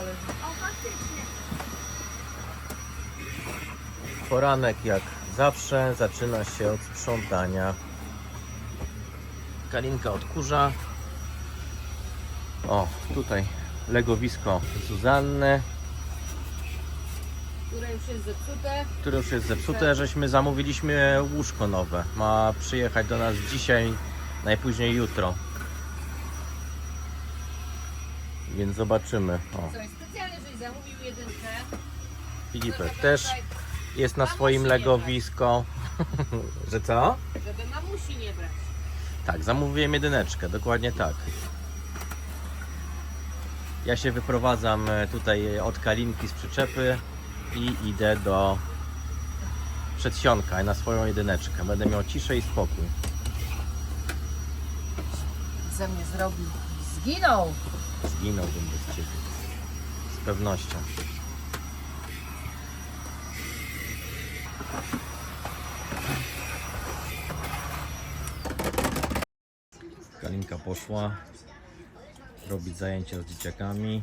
leży. O, faktycznie. Poranek jak zawsze zaczyna się od sprzątania. Kalinka odkurza. O, tutaj legowisko Zuzanny, Które już jest zepsute. które już jest zepsute, żeśmy zamówiliśmy łóżko nowe. Ma przyjechać do nas dzisiaj, najpóźniej jutro. Więc zobaczymy. O, Słuchaj, specjalnie żeś zamówił jedynkę. Filipek też jest na swoim legowisko. Że co? Żeby mamusi nie brać. Tak, zamówiłem jedyneczkę, dokładnie tak. Ja się wyprowadzam e, tutaj od Kalinki z przyczepy i idę do przedsionka na swoją jedyneczkę. Będę miał ciszę i spokój. Ze mnie zrobił. Zginął. Zginąłbym bez ciebie. Z pewnością. Kalinka poszła robić zajęcia z dzieciakami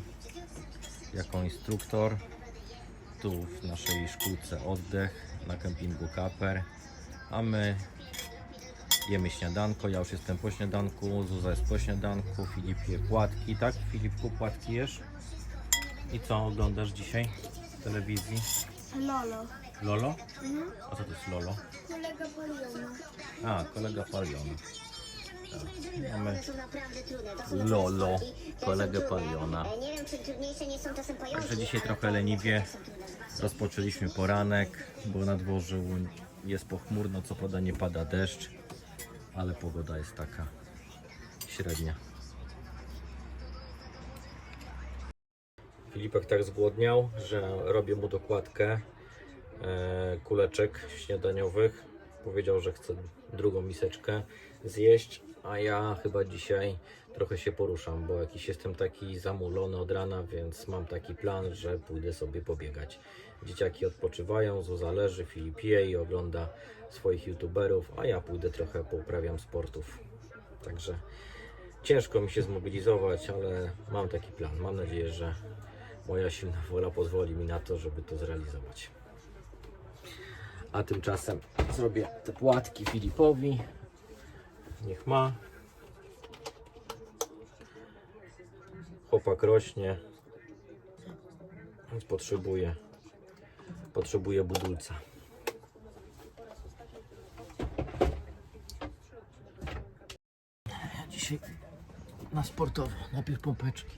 jako instruktor. Tu w naszej szkółce oddech na kempingu Kaper. A my jemy śniadanko. Ja już jestem po śniadanku, Zuza jest po śniadanku, Filip je płatki, tak? Filipku, płatki jesz? I co oglądasz dzisiaj w telewizji? Lolo. Lolo? A co to jest Lolo? Kolega Poliona. A, kolega Paliona. Tak. Mamy Lolo, kolegę. Paliona. Także dzisiaj trochę leniwie rozpoczęliśmy poranek, bo na dworzu jest pochmurno, co pada nie pada deszcz, ale pogoda jest taka średnia. Filipek tak zgłodniał, że robię mu dokładkę e, kuleczek śniadaniowych. Powiedział, że chce drugą miseczkę zjeść, a ja chyba dzisiaj trochę się poruszam, bo jakiś jestem taki zamulony od rana, więc mam taki plan, że pójdę sobie pobiegać. Dzieciaki odpoczywają, Zuza leży, Filip i ogląda swoich youtuberów, a ja pójdę trochę pouprawiam sportów. Także ciężko mi się zmobilizować, ale mam taki plan. Mam nadzieję, że moja silna wola pozwoli mi na to, żeby to zrealizować. A tymczasem zrobię te płatki Filipowi. Niech ma. Chłopak rośnie, więc potrzebuje, potrzebuje budulca. Ja dzisiaj na sportowo, najpierw pompeczki.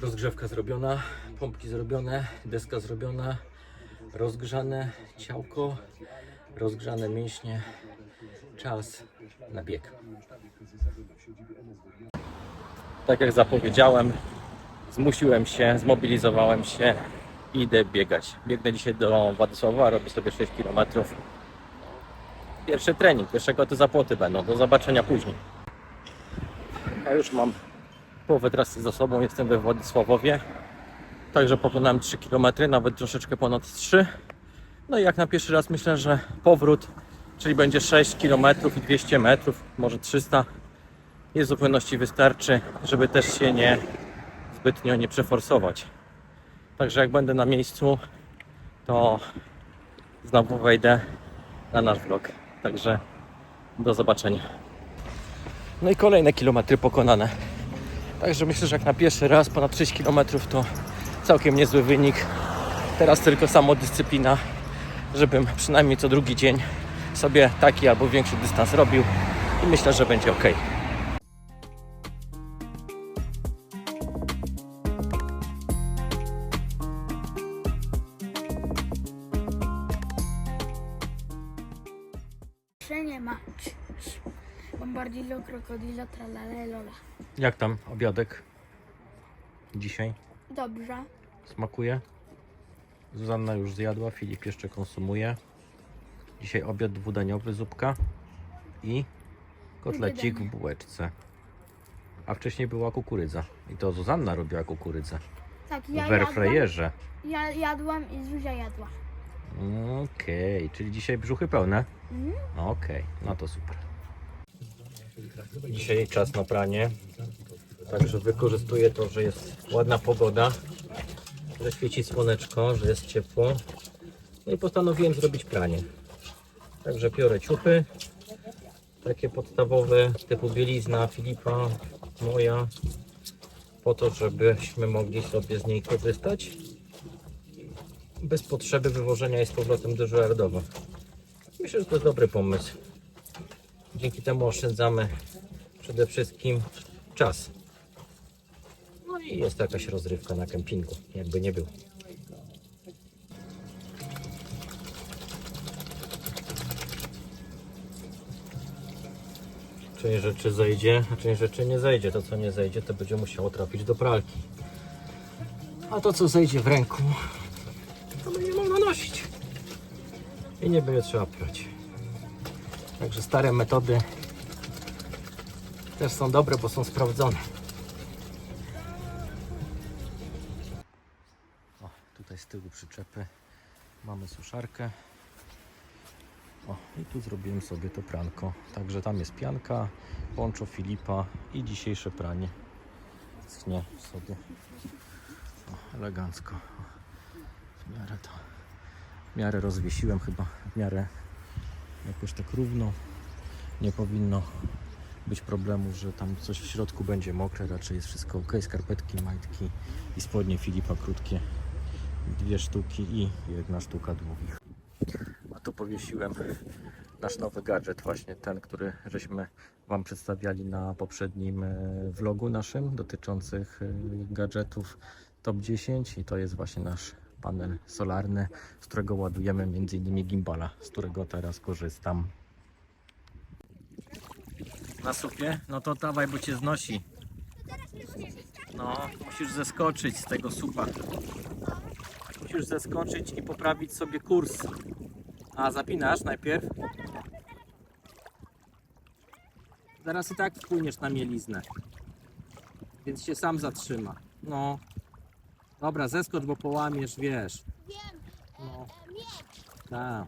Rozgrzewka zrobiona, pompki zrobione, deska zrobiona, rozgrzane ciałko, rozgrzane mięśnie. Czas na bieg. Tak jak zapowiedziałem, zmusiłem się, zmobilizowałem się i idę biegać. Biegnę dzisiaj do Władysława, robię sobie 6 km. Pierwszy trening, pierwszego to zapłoty będą. Do zobaczenia później. Ja już mam połowę trasy za sobą, jestem we Władysławowie. Także pokonałem 3 km, nawet troszeczkę ponad 3. No i jak na pierwszy raz myślę, że powrót, czyli będzie 6 km i 200 metrów, może 300, jest w zupełności wystarczy, żeby też się nie zbytnio nie przeforsować. Także jak będę na miejscu, to znowu wejdę na nasz vlog. Także do zobaczenia. No i kolejne kilometry pokonane. Także myślę, że jak na pierwszy raz ponad 6 km to całkiem niezły wynik. Teraz tylko samodyscyplina, żebym przynajmniej co drugi dzień sobie taki albo większy dystans robił i myślę, że będzie ok. Że nie ma. Bombardillo, krokodilo, lola. Jak tam obiadek dzisiaj? Dobrze. Smakuje? Zuzanna już zjadła, Filip jeszcze konsumuje. Dzisiaj obiad dwudaniowy, zupka i kotlecik w bułeczce. A wcześniej była kukurydza. I to Zuzanna robiła kukurydzę. Tak, W ja jadłam, airfryerze. ja jadłam i Zuzia jadła. Okej, czyli dzisiaj brzuchy pełne? Mhm. Okej, no to super. Dzisiaj czas na pranie, także wykorzystuję to, że jest ładna pogoda, że świeci słoneczko, że jest ciepło. No i postanowiłem zrobić pranie. Także biorę ciuchy, takie podstawowe typu bielizna Filipa, moja, po to, żebyśmy mogli sobie z niej korzystać bez potrzeby wywożenia jej z powrotem do Żoardowa. Myślę, że to jest dobry pomysł. Dzięki temu oszczędzamy przede wszystkim czas. I jest to jakaś rozrywka na kempingu, jakby nie było. Część rzeczy zejdzie, a część rzeczy nie zejdzie. To co nie zejdzie, to będzie musiało trafić do pralki. A to co zejdzie w ręku, to będzie można nosić. I nie będzie trzeba prać. Także stare metody też są dobre, bo są sprawdzone. Przyczepy mamy suszarkę. O, i tu zrobiłem sobie to pranko. Także tam jest pianka, poncho Filipa i dzisiejsze pranie. Schnie sobie o, elegancko. W miarę to w miarę rozwiesiłem chyba w miarę jakoś tak równo. Nie powinno być problemu, że tam coś w środku będzie mokre, raczej jest wszystko ok. Skarpetki, majtki i spodnie Filipa krótkie. Dwie sztuki i jedna sztuka długich. A tu powiesiłem nasz nowy gadżet, właśnie ten, który żeśmy Wam przedstawiali na poprzednim e, vlogu naszym dotyczących e, gadżetów top 10 i to jest właśnie nasz panel solarny, z którego ładujemy m.in. gimbala, z którego teraz korzystam. Na supie? No to dawaj, bo cię znosi. No, musisz zeskoczyć z tego supa. Musisz zeskoczyć i poprawić sobie kurs. A, zapinasz najpierw? Zaraz i tak wpłyniesz na mieliznę. Więc się sam zatrzyma. No. Dobra, zeskocz, bo połamiesz, wiesz. Wiem, No. Tak.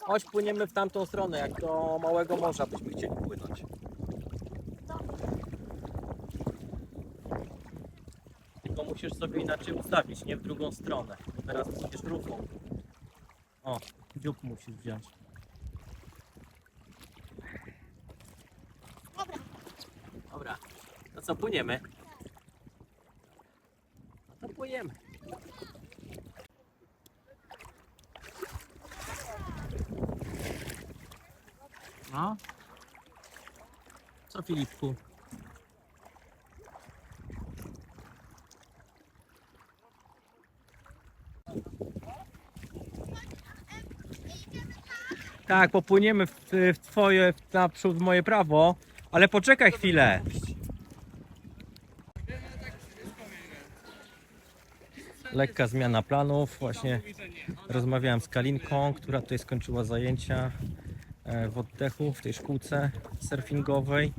Chodź, płyniemy w tamtą stronę, jak do Małego Morza byśmy chcieli płynąć. Tylko musisz sobie inaczej ustawić, nie w drugą stronę. Teraz będziesz rufą. O, dziób musisz wziąć. Dobra. Dobra. No co, płyniemy? No to płyniemy. No. Co Filipku? Tak, popłyniemy w, w twoje, w naprzód w moje prawo, ale poczekaj chwilę. Lekka zmiana planów. Właśnie rozmawiałem z Kalinką, która tutaj skończyła zajęcia e, w oddechu w tej szkółce surfingowej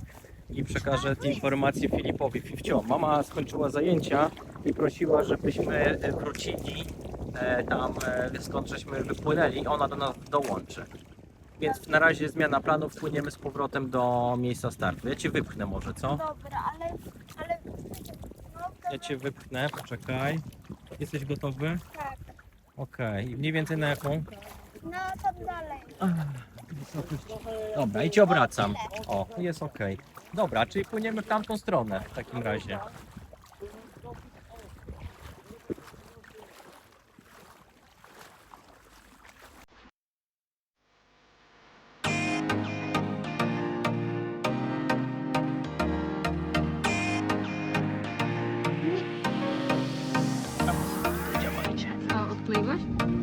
i przekażę te informacje Filipowi. Fifcio, mama skończyła zajęcia i prosiła, żebyśmy e, wrócili e, tam skąd żeśmy wypłynęli. Ona do nas dołączy. Więc na razie zmiana planów, płyniemy z powrotem do miejsca startu. Ja cię wypchnę może, co? Dobra, ale, ale, Ja cię wypchnę, poczekaj. Jesteś gotowy? tak, Okej, I mniej więcej na jaką? no tam dalej. Dobra, i cię obracam. O, jest ok. Dobra, czyli płyniemy w tamtą stronę w takim razie. A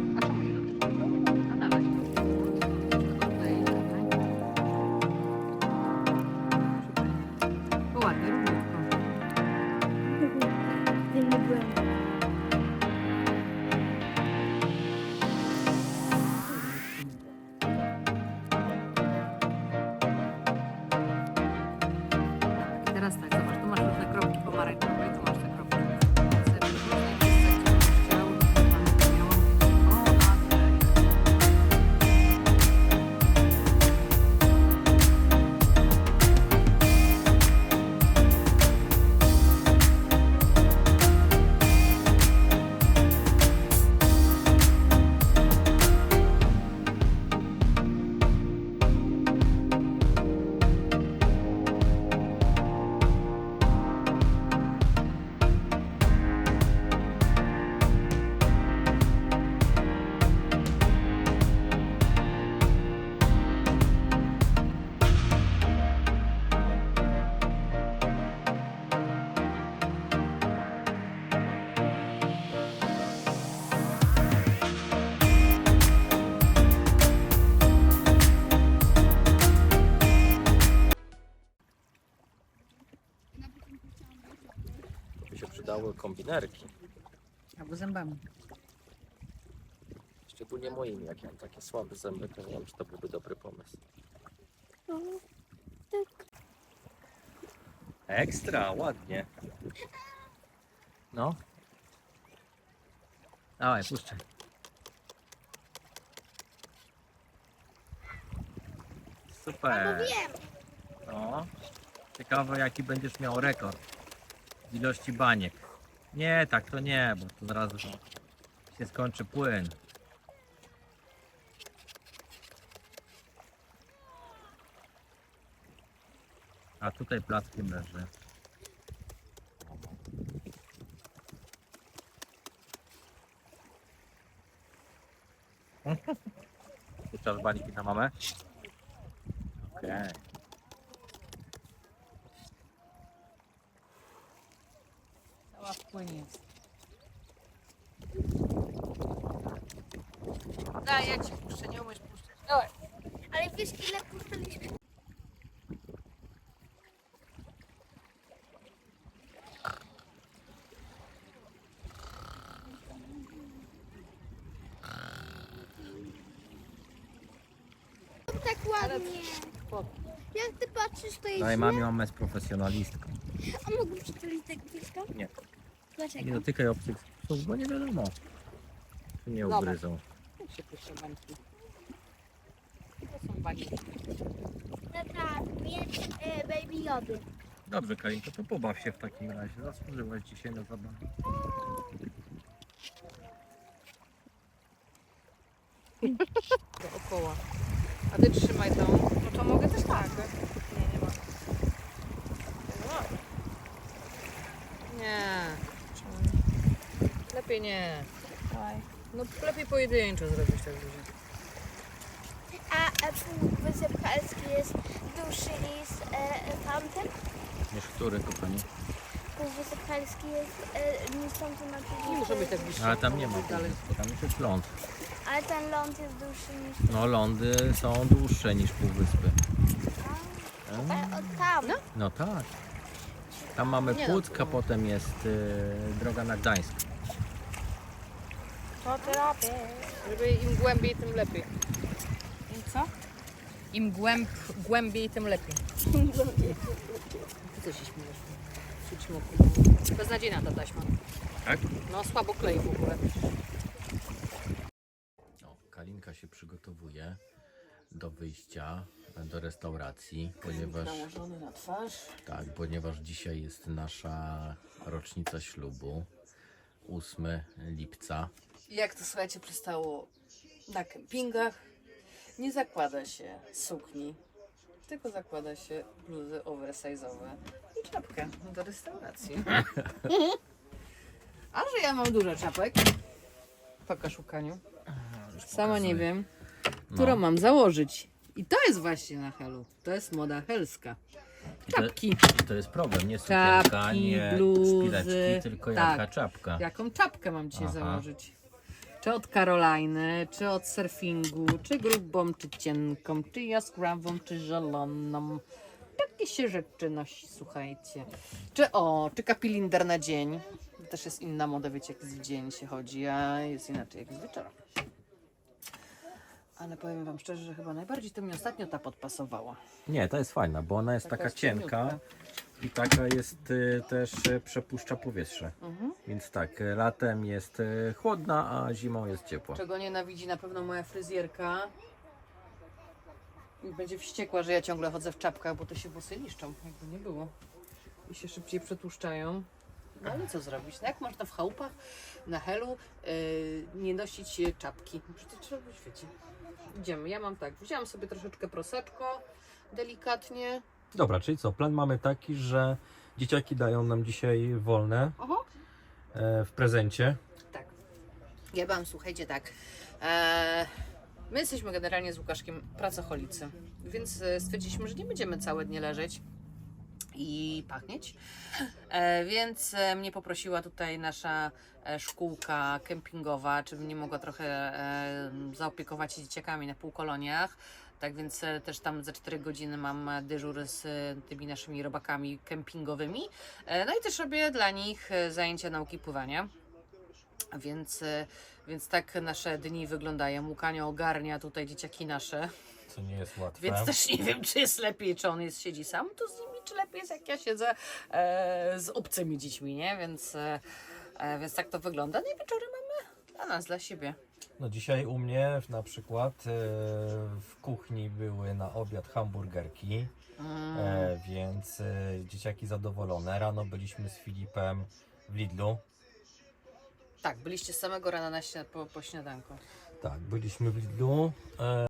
kombinerki. Albo zębami. Szczególnie moimi, jak ja mam takie słabe zęby, to nie wiem, czy to byłby dobry pomysł. No, tak. Ekstra, ładnie. No. Dawaj, puszczaj. No Super. wiem. No. Ciekawe jaki będziesz miał rekord w ilości baniek. Nie, tak to nie, bo to zaraz się skończy płyn. A tutaj plackiem leży. Puszczasz bańki na mamę? Okej. Cała w płynie jest. Daj, ja ci puszczę, nie umiesz puszczać. Dawaj. Ale wiesz ile puszczaliśmy? Tak ładnie. Jak ty patrzysz, to jest Daj źle. mamie, mamę z profesjonalistką. A mogę przytulić tak blisko? Nie. Dlaczego? Nie dotykaj obcych psów, bo nie wiadomo. Czy nie Dobra. ugryzą. Jak się puszcza bańki? Bańki. Tata, mieć baby jody. Dobrze, Karinko, to pobaw się w takim razie. Zasłużyłaś dzisiaj na zabawę. Dookoła. A ty trzymaj tą. No to mogę też tak. Nie, nie ma. Nie. Lepiej nie. No lepiej pojedynczo zrobić tak dużo. A, a półwysep Helski jest dłuższy niż e, tamten? Niż który, kochani? Półwysep Helski jest e, niż tamten na Nie muszę być tak blisko. Ale tam nie ma. Dalej. Tam już jest ląd. Ale ten ląd jest dłuższy niż No lądy są dłuższe niż półwyspy. ten. E, o, tam. No tak. Tam mamy Nie no. Puck, a potem jest y, droga na Gdańsk. To ty robię. Żeby im głębiej, tym lepiej. Co? Im głęb, głębiej, tym lepiej. Ty co się śmiejesz? Przyćmoku. Beznadziejna ta taśma. Tak? No słabo klei w ogóle. O, Kalinka się przygotowuje do wyjścia do restauracji, ponieważ Nałożony na twarz. tak, ponieważ dzisiaj jest nasza rocznica ślubu. 8 lipca. Jak to słuchajcie przystało na kempingach, nie zakłada się sukni, tylko zakłada się bluzy oversize'owe i czapkę do restauracji. A że ja mam dużo czapek, pokaż szukaniu. Sama nie wiem, którą mam założyć. I to jest właśnie na helu. To jest moda helska. Czapki. I to jest problem, nie sukienka, Czapki, nie bluzy, szpileczki, tylko tak. jaka czapka. Jaką czapkę mam dzisiaj Aha. założyć? Czy od Karoliny, czy od surfingu, czy grubą, czy cienką, czy jaskrawą, czy zieloną. Takie się rzeczy nosi, słuchajcie. Czy o, czy kapilinder na dzień. Też jest inna moda, wiecie, jak z dzień się chodzi, a jest inaczej jak z wieczorem. Ale powiem wam szczerze, że chyba najbardziej to mi ostatnio ta podpasowała. Nie, to jest fajna, bo ona jest Taka taka, jest cienka cieniutka. I taka jest y, też y, przepuszcza powietrze. Mhm. Więc tak, y, latem jest y, chłodna, a zimą jest ciepła. Czego nienawidzi na pewno moja fryzjerka. I będzie wściekła, że ja ciągle chodzę w czapkach, bo to się włosy niszczą, jakby nie było. I się szybciej przetłuszczają. No ale co zrobić? No jak można w chałupach na helu yy, nie nosić e, czapki? Przecież trzeba być świeci. Idziemy. Ja mam tak, wzięłam sobie troszeczkę proseczko, delikatnie. Dobra, czyli co? Plan mamy taki, że dzieciaki dają nam dzisiaj wolne e, w prezencie. Tak. Ja wam, słuchajcie, tak. E, my jesteśmy generalnie z Łukaszkiem pracocholicy, więc e, stwierdziliśmy, że nie będziemy całe dnie leżeć i pachnieć. E, więc e, mnie poprosiła tutaj nasza e, szkółka kempingowa, czy bym nie mogła trochę e, zaopiekować się dzieciakami na półkoloniach. Tak więc e, też tam za 4 godziny mam e, dyżur z e, tymi naszymi robakami kempingowymi. No i też robię dla nich zajęcia nauki pływania. Więc, więc tak nasze dni wyglądają. Łukania ogarnia tutaj dzieciaki nasze. Co nie jest łatwe. Więc też nie wiem, czy jest lepiej, czy on jest, siedzi sam tu z nimi, czy lepiej jest, jak ja siedzę e, z obcymi dziećmi, nie? Więc, e, e, więc tak to wygląda. No i wieczory mamy dla nas, dla siebie. No dzisiaj u mnie na przykład e, w kuchni były na obiad hamburgerki, Mm. e, więc e, dzieciaki zadowolone. Rano byliśmy z Filipem w Lidlu. Tak, byliście samego rana na śnia- po, po śniadanku. Tak, byliśmy w Lidlu. E,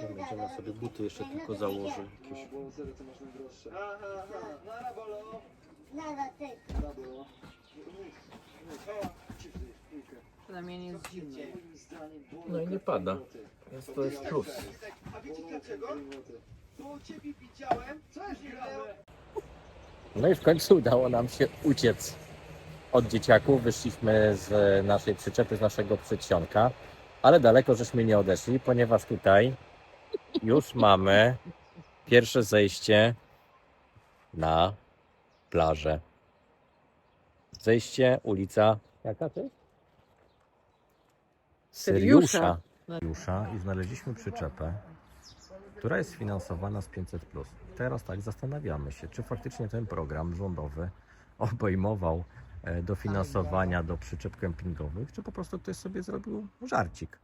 Ciągle, sobie buty jeszcze tylko założy jakieś. To masz najdroższe. Aha, aha. No, nie jest. No i nie pada. Więc to jest plus. A wiecie dlaczego? Bo ciebie widziałem. Co jest No i w końcu udało nam się uciec od dzieciaków. Wyszliśmy z naszej przyczepy, z naszego przedsionka ale daleko żeśmy nie odeszli, ponieważ tutaj już mamy pierwsze zejście na plażę. Zejście, ulica. Jaka to jest? Syriusza. Syriusza i znaleźliśmy przyczepę, która jest finansowana z 500. Teraz tak zastanawiamy się, czy faktycznie ten program rządowy obejmował dofinansowania do przyczep kempingowych, czy po prostu ktoś sobie zrobił żarcik.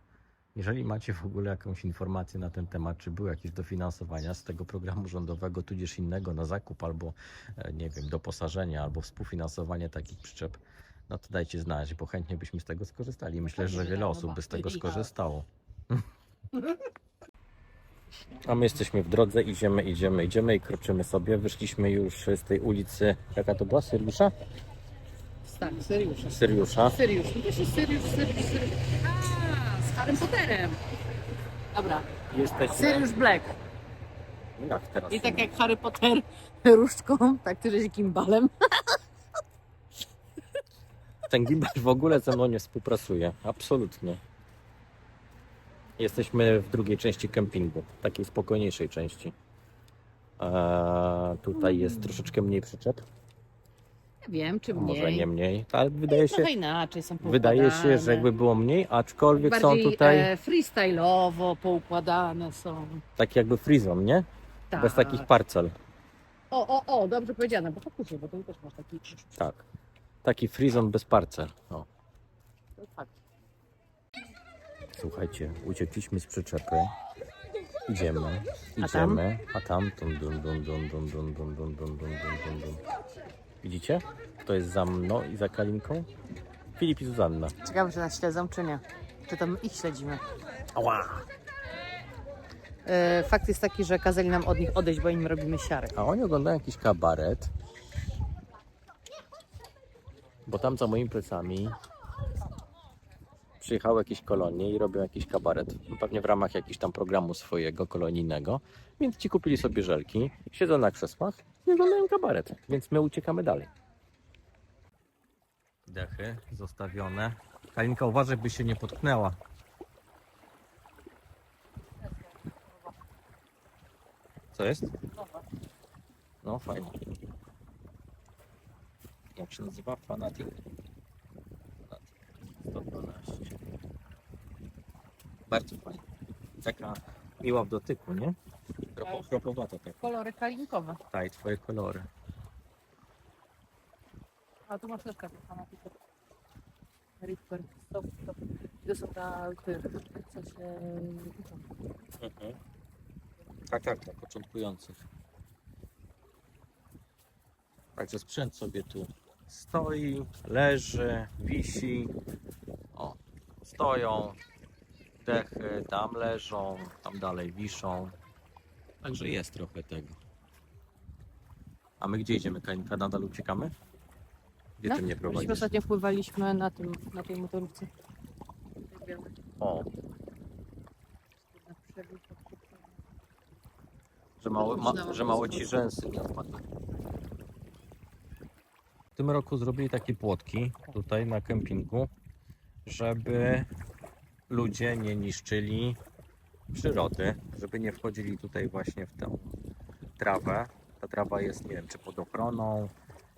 Jeżeli macie w ogóle jakąś informację na ten temat, czy były jakieś dofinansowania z tego programu rządowego, tudzież innego na zakup albo, e, nie wiem, doposażenia albo współfinansowanie takich przyczep, no to dajcie znać, bo chętnie byśmy z tego skorzystali. Myślę, że wiele osób by z tego skorzystało. A my jesteśmy w drodze, idziemy, idziemy, idziemy i kroczymy sobie. Wyszliśmy już z tej ulicy, jaka to była? Syriusza? Tak, Syriusz. Syriusza. Syriusz, no to jest Syriusz, Syriusz, Syriusz. A, z Harrym Potterem. Dobra, Jesteśmy... Syriusz Black. Jak teraz? I tak jak Harry Potter różdżką, tak ty żeś gimbalem. Ten gimbal w ogóle ze mną nie współpracuje. Absolutnie. Jesteśmy w drugiej części kempingu, takiej spokojniejszej części. Eee, tutaj jest troszeczkę mniej przyczep, wiem, czy mniej. może nie mniej, ale wydaje się, Trochę inaczej są wydaje się, że jakby było mniej, aczkolwiek są Bardziej tutaj e, freestyle'owo poukładane są. tak jakby frizon, nie? Tak. Bez takich parcel. O, o, o, dobrze powiedziane, bo faktycznie, bo ty też masz taki... Tak. Taki frizon bez parcel. O. To jest fakt. Słuchajcie, uciekliśmy z przyczepy. Idziemy, idziemy, a tam dun dun dun dun dun dun dun dun dun dun dun dun. Widzicie? Kto jest za mną i za Kalinką? Filip i Zuzanna. Ciekawe, czy nas śledzą, czy nie. Czy tam ich śledzimy. Ała! E, fakt jest taki, że kazali nam od nich odejść, bo im robimy siary. A oni oglądają jakiś kabaret. Bo tam za moimi plecami przyjechały jakieś kolonie i robią jakiś kabaret. Pewnie w ramach jakiegoś tam programu swojego kolonijnego. Więc ci kupili sobie żelki, siedzą na krzesłach i oglądają kabaret. Więc my uciekamy dalej. Dechy zostawione. Kalinka, uważaj, by się nie potknęła. Co jest? No fajnie. Jak się nazywa? Fanatic 112. Bardzo fajnie. Taka miła w dotyku, nie? Kropo, kropowata taka. Kolory kalinkowe. Tak, i twoje kolory. A tu masz też takie fanatyki. Ripper, stop, stop. To są ta, ty, co się... Mhm. Tak, tak, dla początkujących. Także sprzęt sobie tu stoi, leży, wisi. O, stoją, dechy tam leżą, tam dalej wiszą. Także jest trochę tego. A my gdzie idziemy, Kalinka? Nadal uciekamy? Gdzie ty mnie Myśmy prowadzisz? ostatnio pływaliśmy na tym, na tej motorówce. O, że mało, ma, że mało ci rzęsy nie odpadły. tym roku zrobili takie płotki tutaj na kempingu, żeby ludzie nie niszczyli przyrody, żeby nie wchodzili tutaj właśnie w tę trawę. Ta trawa jest, nie wiem, czy pod ochroną,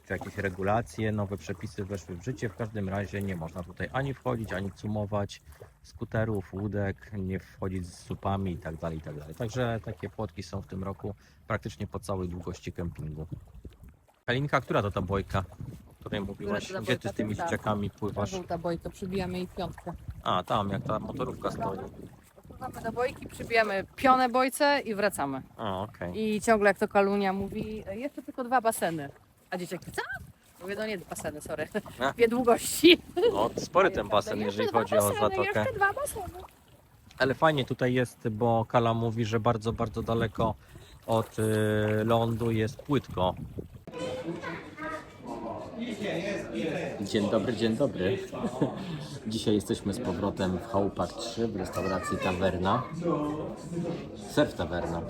czy jakieś regulacje, nowe przepisy weszły w życie. W każdym razie nie można tutaj ani wchodzić, ani cumować skuterów, łódek, nie wchodzić z supami itd. itd. Także takie płotki są w tym roku praktycznie po całej długości kempingu. Kalinka, która to ta bojka, o której mówiłaś? Gdzie ty z tymi dzieciakami pływasz? żółta bojka, przybijamy jej piątkę. A, tam, jak ta motorówka stoi. Pływamy do bojki, przybijamy pionę bojce i wracamy. A, okej. I ciągle jak to Kalunia mówi, jeszcze tylko dwa baseny. A dzieciaki, co? Mówię, no nie baseny, sorry. A? Dwie długości. No, spory ten basen, jeżeli chodzi o zatokę. dwa baseny. Ale fajnie tutaj jest, bo Kala mówi, że bardzo, bardzo daleko od y, lądu jest płytko. Dzień dobry, dzień dobry. Dzisiaj jesteśmy z powrotem w Chałupach 3 w restauracji Tawerna. Surf Tawerna.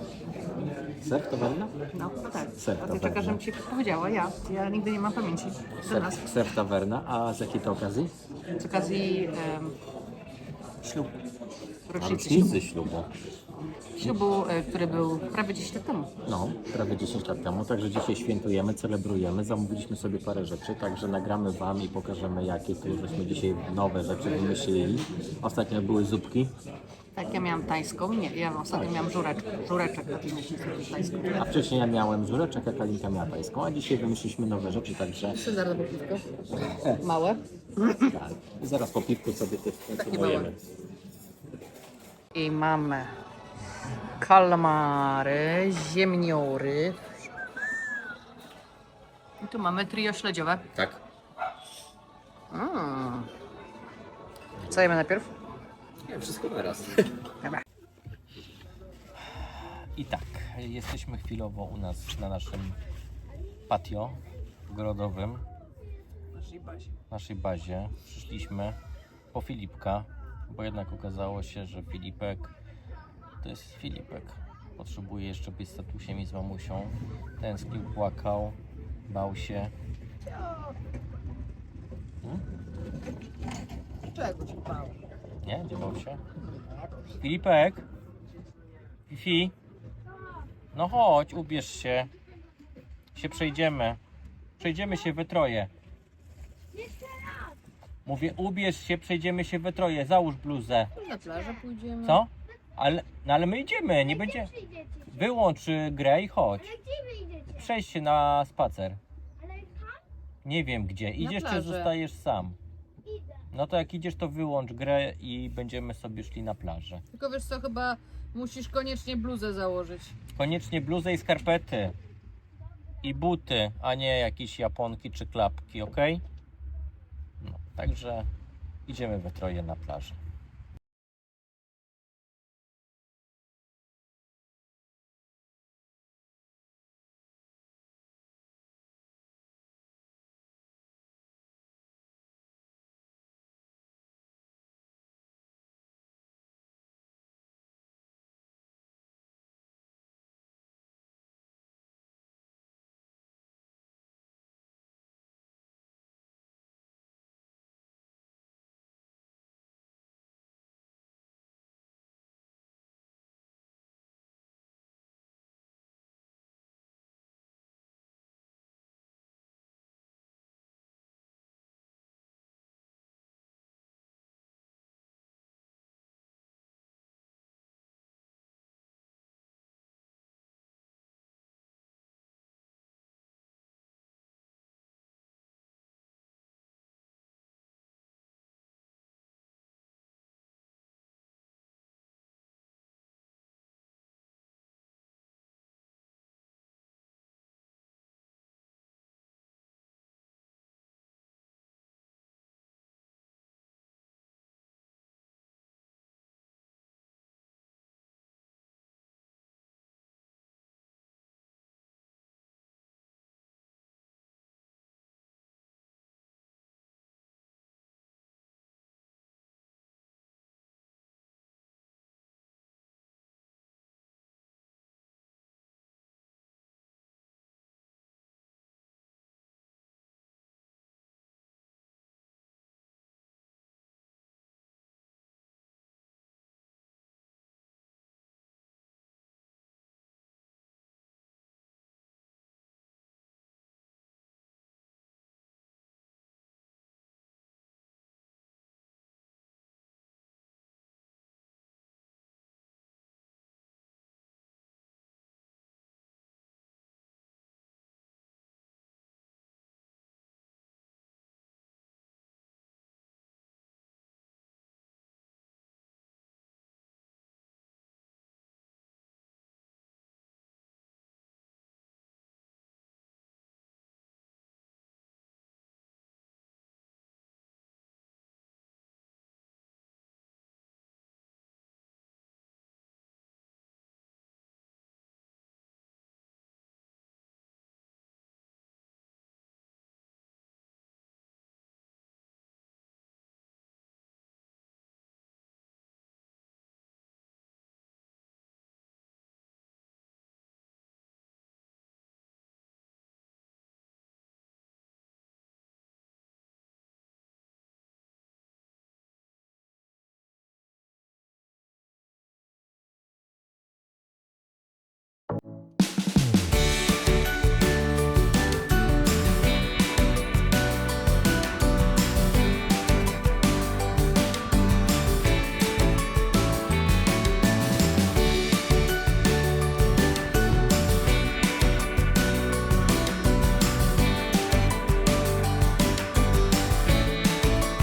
Surf Tawerna? No, no tak. Surf A ty Tawerna. czekasz, żebym ci powiedziała, ja. Ja nigdy nie mam pamięci. Do nas. Surf, surf Tawerna. A z jakiej to okazji? Z okazji um, ślubu. Rocznicy ślubu. rocznicy ślubu. Ślubu, e, który był prawie 10 lat temu. No, prawie 10 lat temu, także dzisiaj świętujemy, celebrujemy. Zamówiliśmy sobie parę rzeczy, także nagramy Wam i pokażemy, jakie tu żeśmy dzisiaj nowe rzeczy wymyślili. Ostatnio były zupki, Tak, ja miałam tajską. Nie, ja ostatnio miałam żureczek. Żureczek tajską. a wcześniej ja miałem żureczek, a Kalinka miała tajską, a dzisiaj wymyśliliśmy nowe rzeczy, także Standardowe piwko. Małe. tak, zaraz po piwku sobie też konsumujemy. I mamy kalmary, ziemniory. I tu mamy trio śledziowe. Tak. Mm. Co jemy najpierw? Nie, wszystko naraz. Dobra. I tak, jesteśmy chwilowo u nas na naszym patio ogrodowym, Naszej bazie. naszej bazie. Przyszliśmy po Filipka, bo jednak okazało się, że Filipek to jest Filipek. Potrzebuje jeszcze być z tatusiem i z mamusią. Tęsknił, płakał, bał się. Czego się bał? Nie, nie bał się. Filipek? Fifi? No chodź, ubierz się. Się przejdziemy. Przejdziemy się we troje. Mówię, ubierz się, przejdziemy się we troje. Załóż bluzę. Na plażę pójdziemy. Co? Ale, no ale my idziemy, nie będzie... Przyjdziecie. Wyłącz y, grę i chodź. Ale gdzie wy idziecie? Przejść się na spacer. Ale tam Nie wiem gdzie. Idziesz czy plażę. zostajesz sam? idę. No to jak idziesz, to wyłącz grę i będziemy sobie szli na plażę. Tylko wiesz co, chyba musisz koniecznie bluzę założyć. Koniecznie bluzę i skarpety. I buty, a nie jakieś japonki czy klapki, ok? No, także idziemy we troje na plażę.